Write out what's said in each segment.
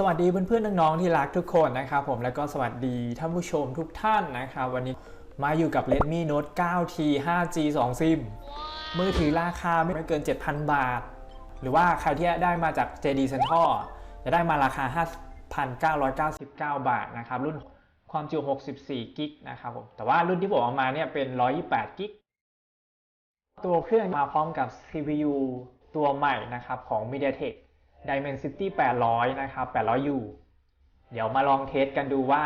สวัสดีเพื่อนๆน้องๆที่รักทุกคนนะครับผมแล้วก็สวัสดีท่านผู้ชมทุกท่านนะครับวันนี้มาอยู่กับ Redmi Note 9T 5G 2 SIM มือถือราคาไม่เกิน 7,000 บาท หรือว่าใครที่ได้มาจาก JD Central จะได้มาราคา 5,999 บาทนะครับรุ่นความจุ 64 กิกนะครับผมแต่ว่ารุ่นที่ผมเอามาเนี่ยเป็น 128 กิกตัวเครื่องมาพร้อมกับ CPU ตัวใหม่นะครับของ MediaTek Dimensity 800 นะครับ 800U เดี๋ยวมาลองเทสกันดูว่า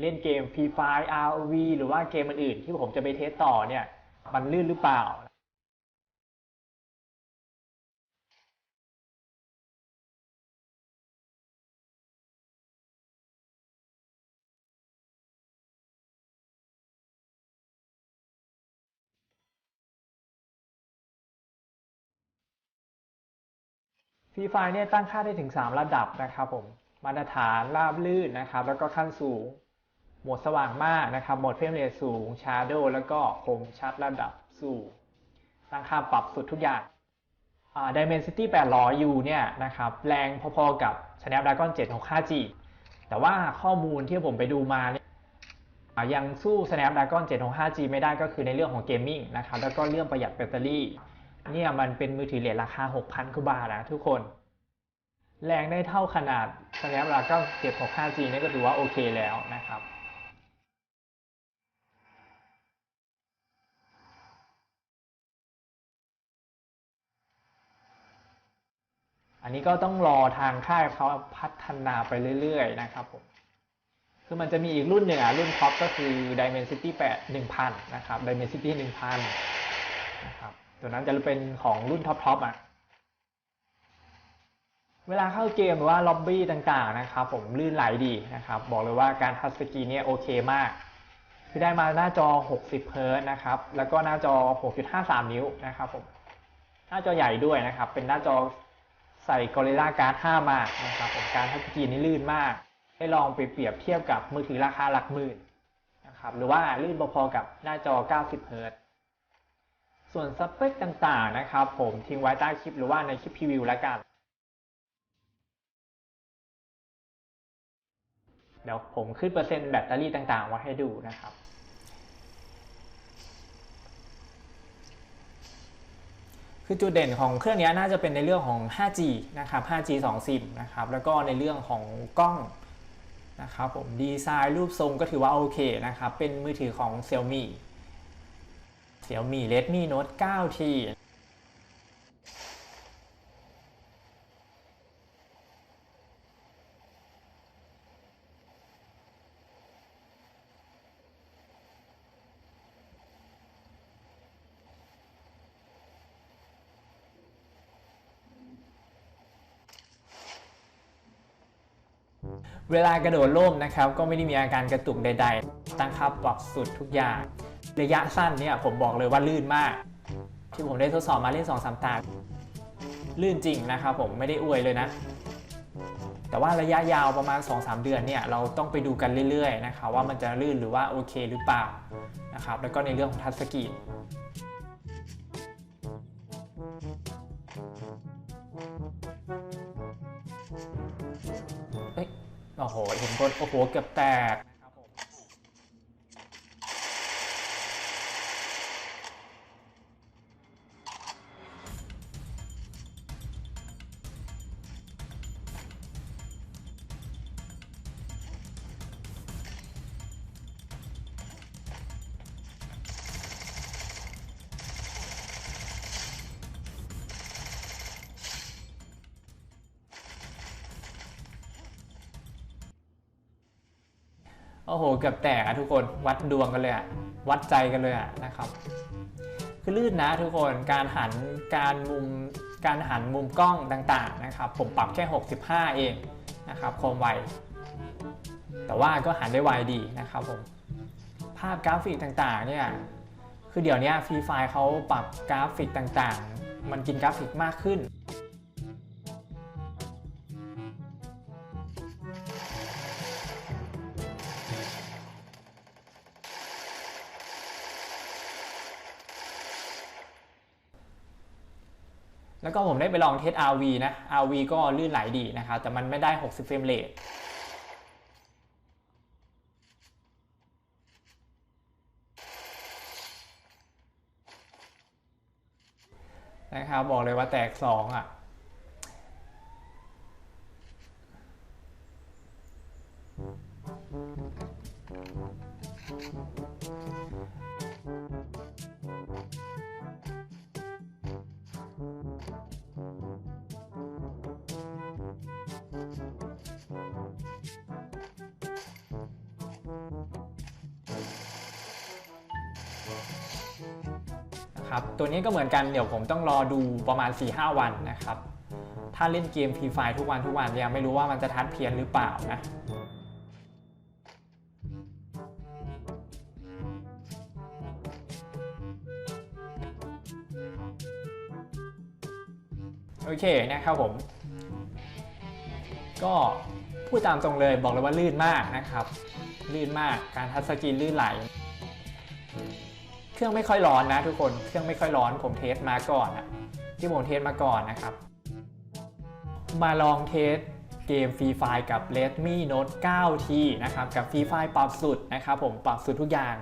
เล่นเกม Free Fire ROV หรือว่าเกมอื่นๆที่ผมจะไปเทสต่อเนี่ย มันลื่นหรือเปล่า ฟรีไฟเนี่ยตั้งค่าได้ถึง 3 ระดับนะครับผมมาตรฐานราบลื่นนะครับ แล้วก็ขั้นสูง โหมดสว่างมากนะครับโหมดเฟรมเรทสูงชาร์โดแล้วก็คมชัดระดับสูงตั้งค่าปรับสุดทุกอย่างอ่า Dimensity 800U เนี่ยนะครับแรงพอๆกับ Snapdragon 765G แต่ว่าข้อมูลที่ผมไปดูมาเนี่ยยังสู้ Snapdragon 765G ไม่ได้ก็คือในเรื่องของเกมมิ่งนะครับแล้วก็เรื่องประหยัดแบตเตอรี่ เนี่ยมันเป็นมือถือเลทราคา 6,000กว่าบาทนะทุกคน แรงได้เท่าขนาด Snapdragon 765G นี่ก็ถือว่าโอเคแล้วนะครับอันนี้ก็ต้องรอทางค่ายเขาพัฒนาไปเรื่อยๆนะครับผม คือมันจะมีอีกรุ่นหนึ่งอะรุ่นท็อปก็คือ Dimensity 8 1000 นะครับ Dimensity 1000 นะครับ ตัวนั้นจะเป็นของรุ่นท็อปทอปอะเวลาเข้าเกมหรือว่าล็อบบี้ต่างๆนะครับผมลื่นไหลดีนะครับ บอกเลยว่าการทัชสกรีนเนี่ยโอเคมากคือได้มาหน้าจอ 60 เฮิร์ตซ์นะครับ แล้วก็หน้าจอ 6.53 นิ้วนะครับผมหน้าจอใหญ่ด้วยนะครับ เป็นหน้าจอใส่ Gorilla Glass 5มานะครับผมการทัชสกรีนนี่ลื่นมาก ให้ลองไปเปรียบเทียบกับมือถือราคาหลักหมื่นนะครับหรือว่าลื่นพอๆกับหน้าจอ 90 เฮิร์ตซ์ ส่วนสเปคต่างๆนะครับผมทิ้งไว้ใต้คลิปหรือว่าในคลิปพรีวิวแล้วกัน เดี๋ยวผมขึ้นเปอร์เซ็นต์แบตเตอรี่ต่างๆไว้ให้ดูนะครับคือจุดเด่นของเครื่องนี้น่าจะเป็นในเรื่องของ 5G นะครับ 5G 2 SIM นะครับ แล้วก็ในเรื่องของกล้องนะครับผม ดีไซน์รูปทรงก็ถือว่าโอเคนะครับ เป็นมือถือของ Xiaomi Xiaomi Redmi Note 9T เวลากระโดดร่มนะครับ ก็ไม่ได้มีอาการกระตุกใด ๆ ตั้งค่าปรับสุดทุกอย่าง ระยะสั้นเนี่ยผมบอกเลยว่าลื่นมาก ที่ผมได้ทดสอบมาเล่น2อสามตา ลื่นจริงนะครับผมไม่ได้อวยเลยนะ แต่ว่าระยะยาวประมาณ 2-3 เดือนเนี่ยเราต้องไปดูกันเรื่อยๆนะครับว่ามันจะลื่นหรือว่าโอเคหรือเปล่านะครับแล้วก็ในเรื่องของทัชสกรีนเฮ้ยโอ้โหเห็นคนโอ้โหเกือบแตก โอ้โห เกือบแตกอะทุกคนวัดดวงกันเลยอะวัดใจกันเลยอะนะครับคือลื่นนะทุกคนการหันการมุมการหันมุมกล้องต่างๆนะครับ ผมปรับแค่ 65 เองนะครับคมไวแต่ว่าก็หันได้ไวดีนะครับผมภาพกราฟิกต่างๆเนี่ยคือเดี๋ยวนี้ฟรีไฟเขาปรับกราฟิกต่างๆ มันกินกราฟิกมากขึ้น แล้วก็ผมได้ไปลองเทส RV นะ RV ก็ลื่นไหลดีนะครับแต่มันไม่ได้ 60 เฟรมเรทนะครับบอกเลยว่าแตก 2 อะ นะครับ ตัวนี้ก็เหมือนกันเดี๋ยวผมต้องรอดูประมาณ 4-5 วันนะครับ ถ้าเล่นเกมฟรีไฟทุกวันทุกวันยังไม่รู้ว่ามันจะทัดเพี้ยนหรือเปล่านะโอเคนะครับผม ก็พูดตามตรงเลยบอกเลยว่าลื่นมากนะครับ ลื่นมากการทัชสกรีนลื่นไหล เครื่องไม่ค่อยร้อนนะทุกคน เครื่องไม่ค่อยร้อนผมเทสมาก่อนอะที่ผมเทสมาก่อนนะครับ มาลองเทสเกมฟรีไฟกับ Redmi Note 9T นะครับกับฟรีไฟปรับสุดนะครับผมปรับสุดทุกอย่าง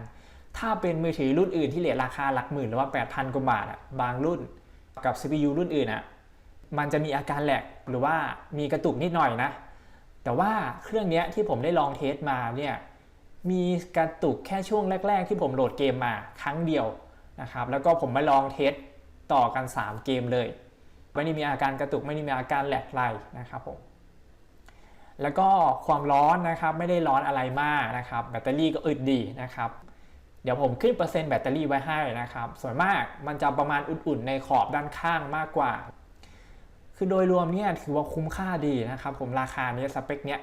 ถ้าเป็นมือถือรุ่นอื่นที่เหลือราคาหลักหมื่นหรือว่า 8,000 กว่าบาทอะบางรุ่นกับ CPU รุ่นอื่นอะมันจะมีอาการแหลกหรือว่ามีกระตุกนิดหน่อยนะ แต่ว่าเครื่องนี้ที่ผมได้ลองเทสมาเนี่ย มีกระตุกแค่ช่วงแรก ๆ ที่ผมโหลดเกมมาครั้งเดียวนะครับแล้วก็ผมมาลองเทสต่อกัน 3 เกมเลย ไม่ได้มีอาการกระตุกไม่ได้มีอาการแหลกไรนะครับผมแล้วก็ความร้อนนะครับไม่ได้ร้อนอะไรมากนะครับ แบตเตอรี่ก็อึดดีนะครับ เดี๋ยวผมขึ้นเปอร์เซ็นต์แบตเตอรี่ไว้ให้นะครับ ส่วนมากมันจะประมาณอุ่นๆในขอบด้านข้างมากกว่า คือโดยรวมเนี่ยถือว่าคุ้มค่าดีนะครับ ผมราคาเนี้ยสเปคเนี้ย